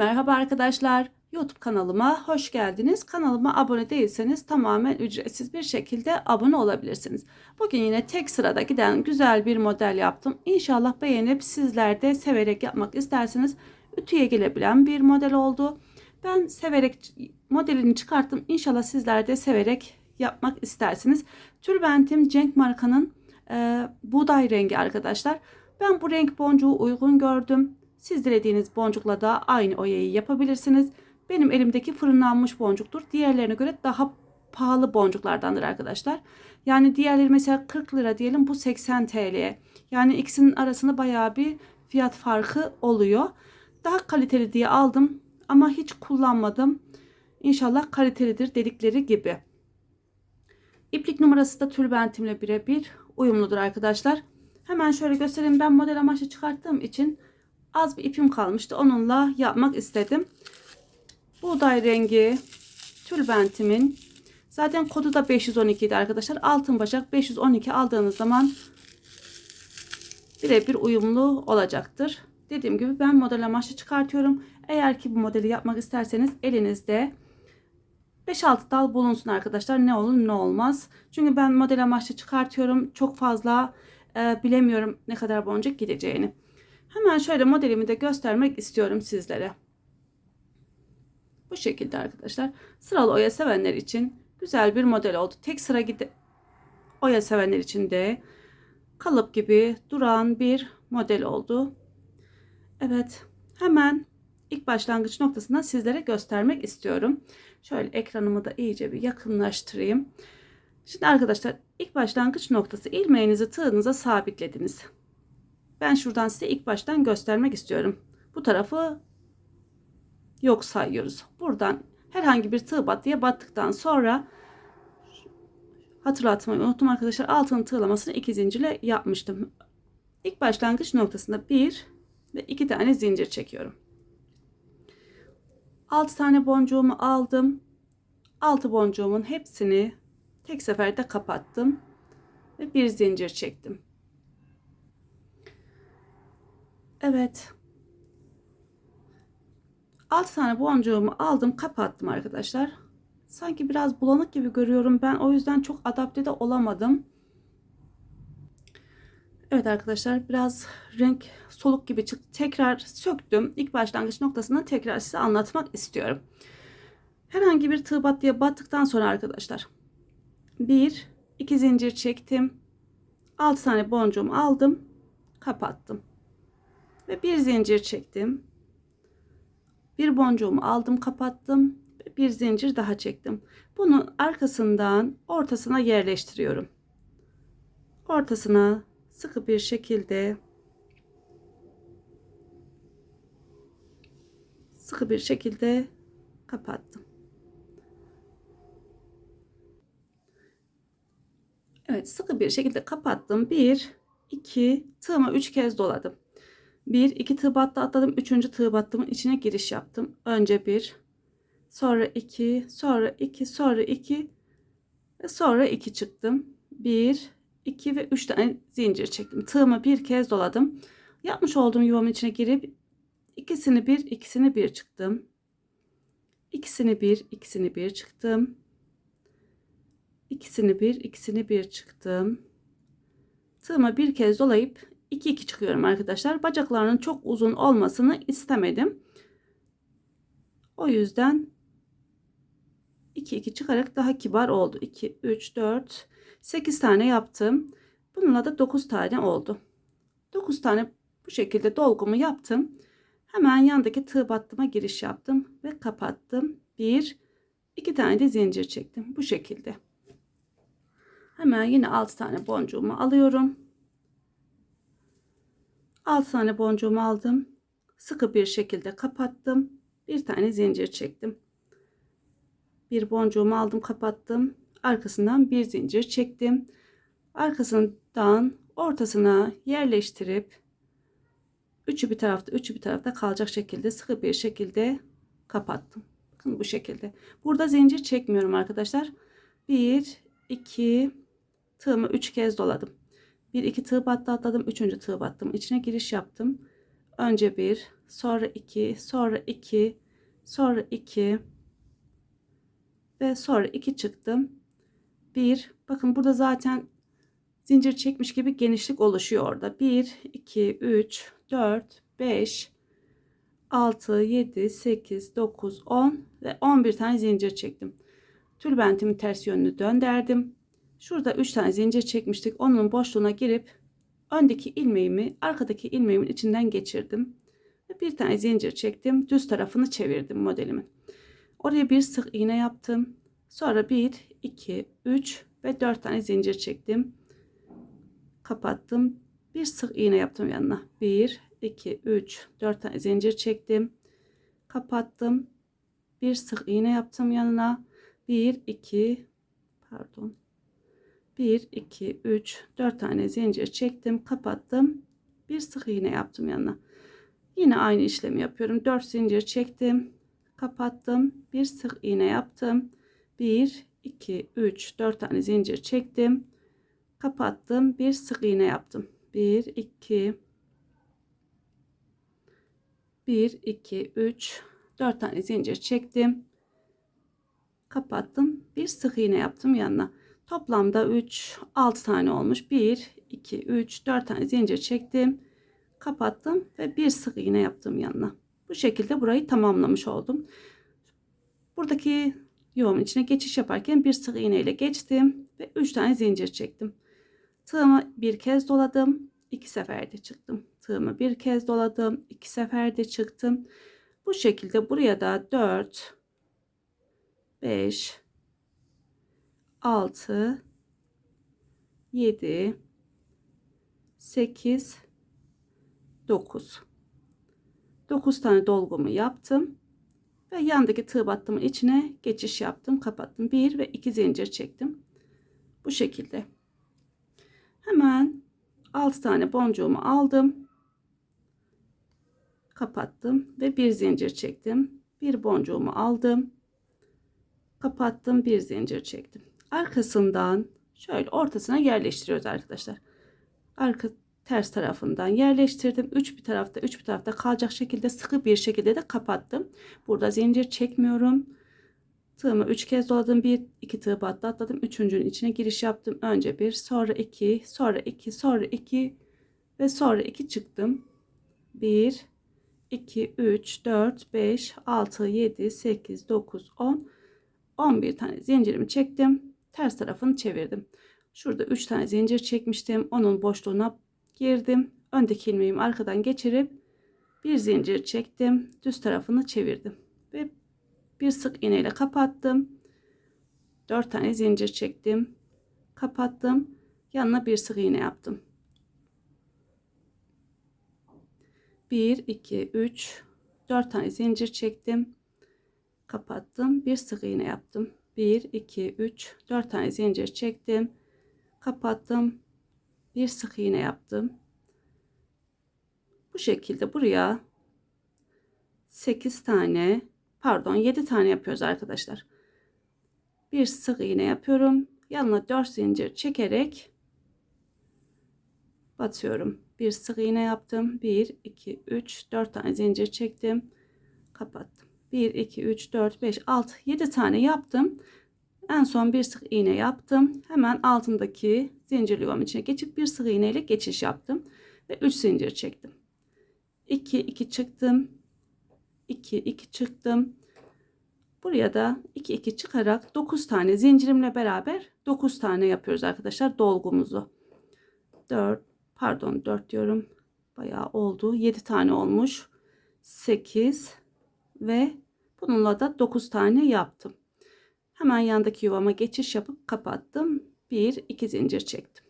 Merhaba arkadaşlar. YouTube kanalıma hoş geldiniz. Kanalıma abone değilseniz tamamen ücretsiz bir şekilde abone olabilirsiniz. Bugün yine tek sırada giden güzel bir model yaptım. İnşallah beğenip sizler de severek yapmak isterseniz ütüye gelebilen bir model oldu. Ben severek modelini çıkarttım. İnşallah sizler de severek yapmak istersiniz. Tülbentim Cenk markanın e, buğday rengi arkadaşlar. Ben bu renk boncuğu uygun gördüm. Siz dilediğiniz boncukla da aynı oyayı yapabilirsiniz. Benim elimdeki fırınlanmış boncuktur. Diğerlerine göre daha pahalı boncuklardandır arkadaşlar. Yani diğerleri mesela 40 lira diyelim bu 80 TL'ye. Yani ikisinin arasında bayağı bir fiyat farkı oluyor. Daha kaliteli diye aldım ama hiç kullanmadım. İnşallah kalitelidir dedikleri gibi. İplik numarası da tülbentimle birebir uyumludur arkadaşlar. Hemen şöyle göstereyim. Ben model amaçlı çıkarttığım için az bir ipim kalmıştı. Onunla yapmak istedim. Buğday rengi tülbentimin zaten kodu da 512 idi arkadaşlar. Altın başak 512 aldığınız zaman birebir uyumlu olacaktır. Dediğim gibi ben model amaçlı çıkartıyorum. Eğer ki bu modeli yapmak isterseniz elinizde 5-6 dal bulunsun arkadaşlar. Ne olur ne olmaz. Çünkü ben model amaçlı çıkartıyorum. Çok fazla e, bilemiyorum ne kadar boncuk gideceğini. Hemen şöyle modelimi de göstermek istiyorum sizlere. Bu şekilde arkadaşlar. Sıralı oya sevenler için güzel bir model oldu. Tek sıra gide oya sevenler için de kalıp gibi duran bir model oldu. Evet. Hemen ilk başlangıç noktasından sizlere göstermek istiyorum. Şöyle ekranımı da iyice bir yakınlaştırayım. Şimdi arkadaşlar ilk başlangıç noktası ilmeğinizi tığınıza sabitlediniz. Ben şuradan size ilk baştan göstermek istiyorum. Bu tarafı yok sayıyoruz. Buradan herhangi bir tığ battıya battıktan sonra hatırlatmayı unuttum arkadaşlar. Altın tığlamasını iki zincirle yapmıştım. İlk başlangıç noktasında bir ve iki tane zincir çekiyorum. 6 tane boncuğumu aldım. 6 boncuğumun hepsini tek seferde kapattım ve bir zincir çektim. Evet. 6 tane boncuğumu aldım, kapattım arkadaşlar. Sanki biraz bulanık gibi görüyorum ben. O yüzden çok adapte de olamadım. Evet arkadaşlar biraz renk soluk gibi çıktı. Tekrar söktüm. İlk başlangıç noktasından tekrar size anlatmak istiyorum. Herhangi bir tığ battıya battıktan sonra arkadaşlar bir iki zincir çektim. 6 tane boncuğumu aldım. Kapattım. Ve bir zincir çektim. Bir boncuğumu aldım kapattım. Bir zincir daha çektim. Bunu arkasından ortasına yerleştiriyorum. Ortasına sıkı bir şekilde sıkı bir şekilde kapattım. Evet sıkı bir şekilde kapattım. 1 2 tığıma 3 kez doladım. 1 2 tığ battı atladım. 3. tığ battımın içine giriş yaptım. Önce 1 sonra 2 sonra 2 sonra 2 ve sonra 2 çıktım. 1 2 ve 3 tane zincir çektim. Tığımı bir kez doladım. Yapmış olduğum yuvamın içine girip ikisini bir, ikisini bir çıktım. İkisini bir, ikisini bir çıktım. İkisini bir, ikisini bir çıktım. Tığıma bir kez dolayıp 2 2 çıkıyorum arkadaşlar. Bacaklarının çok uzun olmasını istemedim. O yüzden 2 2 çıkarak daha kibar oldu. 2 3 4 8 tane yaptım. Bununla da 9 tane oldu. 9 tane bu şekilde dolgumu yaptım. Hemen yandaki tığ battıma giriş yaptım ve kapattım. 1 2 tane de zincir çektim. Bu şekilde. Hemen yine 6 tane boncuğumu alıyorum. 6 tane boncuğumu aldım. Sıkı bir şekilde kapattım. Bir tane zincir çektim. Bir boncuğumu aldım, kapattım arkasından bir zincir çektim. Arkasından ortasına yerleştirip üçü bir tarafta üçü bir tarafta kalacak şekilde sıkı bir şekilde kapattım. Bakın bu şekilde. Burada zincir çekmiyorum arkadaşlar. 1 2 tığımı 3 kez doladım. 1 2 tığ battı atladım. 3. tığ battım. İçine giriş yaptım. önce bir, sonra iki, sonra iki, sonra iki ve sonra iki çıktım. Bir, bakın burada zaten zincir çekmiş gibi genişlik oluşuyor orada. 1, 2, 3, 4, 5, 6, 7, 8, 9, 10 ve 11 tane zincir çektim. Tülbentimi ters yönlü döndürdüm. Şurada 3 tane zincir çekmiştik. Onun boşluğuna girip öndeki ilmeğimi arkadaki ilmeğimin içinden geçirdim. Ve bir tane zincir çektim. Düz tarafını çevirdim modelimin. Oraya bir sık iğne yaptım. Sonra 1, 2, 3 ve 4 tane zincir çektim. Kapattım. Bir sık iğne yaptım yanına. 1, 2, 3, 4 tane zincir çektim. Kapattım. Bir sık iğne yaptım yanına. 1, 2, pardon. 1, 2, 3, 4 tane zincir çektim. Kapattım. Bir sık iğne yaptım yanına. Yine aynı işlemi yapıyorum. 4 zincir çektim. Kapattım. Bir sık iğne yaptım. 1, 2, 3, 4 tane zincir çektim. Kapattım. Bir sık iğne yaptım. 1, 2, 1, 2, 3, 4 tane zincir çektim. Kapattım. Bir sık iğne yaptım yanına. Toplamda 3, 6 tane olmuş. 1, 2, 3, 4 tane zincir çektim. Kapattım ve bir sık iğne yaptım yanına. Bu şekilde burayı tamamlamış oldum. Buradaki yuvamın içine geçiş yaparken bir sık iğne ile geçtim ve 3 tane zincir çektim. Tığımı bir kez doladım. iki seferde çıktım. Tığımı bir kez doladım. iki seferde çıktım. Bu şekilde buraya da 4 5 6 7 8 9 9 tane dolgumu yaptım ve yandaki tığ battımın içine geçiş yaptım kapattım. 1 ve 2 zincir çektim. Bu şekilde. Hemen 6 tane boncuğumu aldım kapattım ve bir zincir çektim. Bir boncuğumu aldım kapattım bir zincir çektim arkasından şöyle ortasına yerleştiriyoruz arkadaşlar arka ters tarafından yerleştirdim. Üç bir tarafta, üç bir tarafta kalacak şekilde sıkı bir şekilde de kapattım. Burada zincir çekmiyorum. Tığımı üç kez doladım. Bir, iki tığ battı atladım. Üçüncünün içine giriş yaptım. Önce bir, sonra iki, sonra iki, sonra iki ve sonra iki çıktım. Bir, iki, üç, dört, beş, altı, yedi, sekiz, dokuz, on, on bir tane zincirimi çektim. Ters tarafını çevirdim. Şurada 3 tane zincir çekmiştim. Onun boşluğuna girdim. Öndeki ilmeğimi arkadan geçirip bir zincir çektim. Düz tarafını çevirdim. Ve bir sık iğne ile kapattım. 4 tane zincir çektim. Kapattım. Yanına bir sık iğne yaptım. 1 2 3 4 tane zincir çektim. Kapattım. Bir sık iğne yaptım. 1 2 3 4 tane zincir çektim. Kapattım bir sık iğne yaptım. Bu şekilde buraya 8 tane pardon 7 tane yapıyoruz arkadaşlar. Bir sık iğne yapıyorum. Yanına 4 zincir çekerek batıyorum. Bir sık iğne yaptım. 1 2 3 4 tane zincir çektim. Kapattım. 1 2 3 4 5 6 7 tane yaptım. En son bir sık iğne yaptım. Hemen altındaki zincir yuvam içine geçip bir sık iğne ile geçiş yaptım. Ve 3 zincir çektim. 2 2 çıktım. 2 2 çıktım. Buraya da 2 2 çıkarak 9 tane zincirimle beraber 9 tane yapıyoruz arkadaşlar dolgumuzu. 4 pardon 4 diyorum. Bayağı oldu. 7 tane olmuş. 8 ve bununla da 9 tane yaptım. Hemen yandaki yuvama geçiş yapıp kapattım. 1 2 zincir çektim.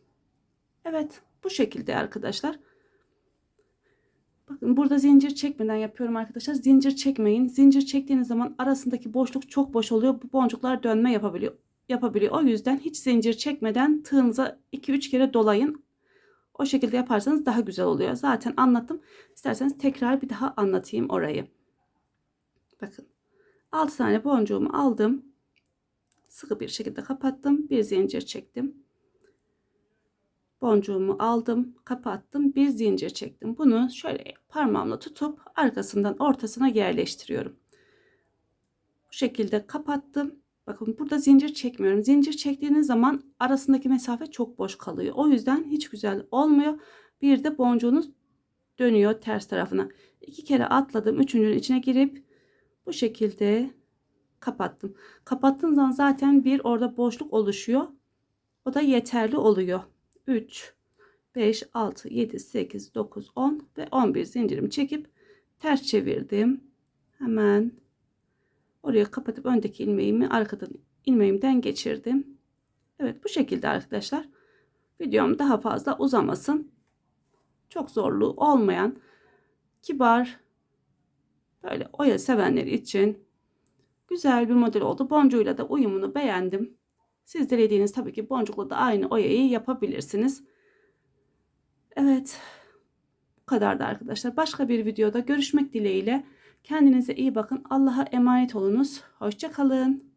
Evet, bu şekilde arkadaşlar. Bakın burada zincir çekmeden yapıyorum arkadaşlar. Zincir çekmeyin. Zincir çektiğiniz zaman arasındaki boşluk çok boş oluyor. Bu boncuklar dönme yapabiliyor. Yapabiliyor. O yüzden hiç zincir çekmeden tığınıza 2-3 kere dolayın. O şekilde yaparsanız daha güzel oluyor. Zaten anlattım. İsterseniz tekrar bir daha anlatayım orayı. Bakın. 6 tane boncuğumu aldım sıkı bir şekilde kapattım bir zincir çektim boncuğumu aldım, kapattım, bir zincir çektim. Bunu şöyle parmağımla tutup arkasından ortasına yerleştiriyorum. Bu şekilde kapattım. Bakın burada zincir çekmiyorum. Zincir çektiğiniz zaman arasındaki mesafe çok boş kalıyor. O yüzden hiç güzel olmuyor. Bir de boncuğunuz dönüyor ters tarafına. İki kere atladım. Üçüncünün içine girip bu şekilde kapattım. Kapattığım zaman zaten bir orada boşluk oluşuyor. O da yeterli oluyor. 3, 5, 6, 7, 8, 9, 10 ve 11 zincirimi çekip ters çevirdim. Hemen oraya kapatıp öndeki ilmeğimi arkadan ilmeğimden geçirdim. Evet bu şekilde arkadaşlar. Videom daha fazla uzamasın. Çok zorluğu olmayan kibar böyle oya sevenleri için güzel bir model oldu. Boncuğuyla da uyumunu beğendim. Siz dilediğiniz tabii ki boncukla da aynı oyayı yapabilirsiniz. Evet. Bu kadardı arkadaşlar. Başka bir videoda görüşmek dileğiyle. Kendinize iyi bakın. Allah'a emanet olunuz. Hoşçakalın.